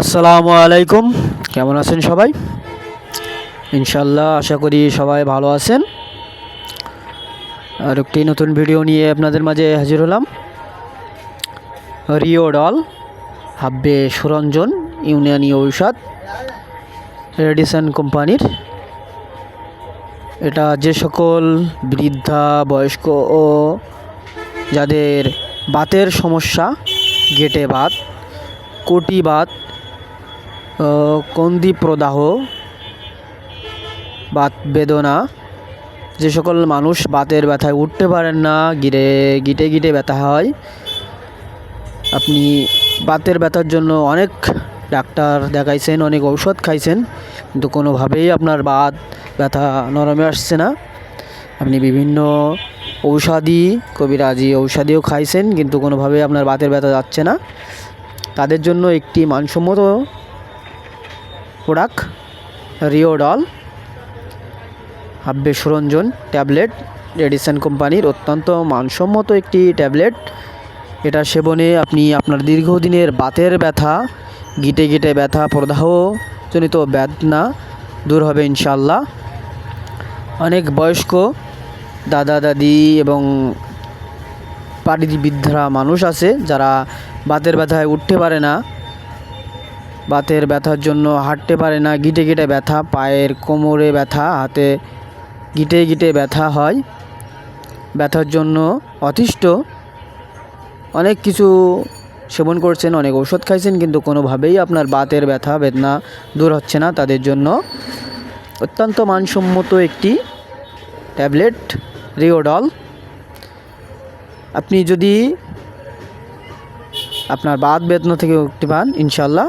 আসসালামু আলাইকুম। কেমন আছেন সবাই? ইনশাল্লাহ আশা করি সবাই ভালো আছেন। আর একটি নতুন ভিডিও নিয়ে আপনাদের মাঝে হাজির হলাম। রিওডল হাব্বে সুরঞ্জন, ইউনিয়নি ঔষধ রেডিসন কোম্পানির। এটা যে সকল বৃদ্ধা, বয়স্ক ও যাদের বাতের সমস্যা, গেটে বাত, কোটি বাত কন্দি প্রদাহ বাত বেদনা, যে সকল মানুষ বাতের ব্যথায় উঠতে পারেন না, গিরে, গিটে গিটে ব্যথা হয়। আপনি বাতের ব্যথার জন্য অনেক ডাক্তার দেখাইছেন, অনেক ঔষধ খাইছেন, কিন্তু কোনোভাবেই আপনার বাত ব্যথা নরমে আসছে না। আপনি বিভিন্ন ঔষধি, কবিরাজি ঔষধিও খাইছেন, কিন্তু কোনোভাবেই আপনার বাতের ব্যথা যাচ্ছে না। তাদের জন্য একটি মানসম্মত প্রোডাক্ট রিওডল, হাব্বে সুরঞ্জন ট্যাবলেট রেডিসন কোম্পানির অত্যন্ত মানসম্মত একটি ট্যাবলেট। এটা সেবনে আপনি আপনার দীর্ঘদিনের বাতের ব্যথা, গিটে গিটে ব্যথা, প্রদাহজনিত বেদনা দূর হবে ইনশাল্লাহ অনেক বয়স্ক দাদা, দাদি এবং পাড়ির বৃদ্ধরা মানুষ আছে যারা বাতের ব্যথায় উঠতে পারে না। বাতের ব্যথার জন্য হাঁটতে পারে না, গিটে গিটে ব্যথা, পায়ের কোমরে ব্যথা, হাতে গিটে গিটে ব্যথা হয়। ব্যথার জন্য অতিষ্ঠ। অনেক কিছু সেবন করছেন, অনেক ওষুধ খাইছেন, কিন্তু কোনোভাবেই আপনার বাতের ব্যথা, বেদনা দূর হচ্ছে না তাদের জন্য। অত্যন্ত মানসম্মত একটি ট্যাবলেট, রিওডল। আপনি যদি আপনার বাত, বেদনা থেকে মুক্তি পান ইনশাল্লাহ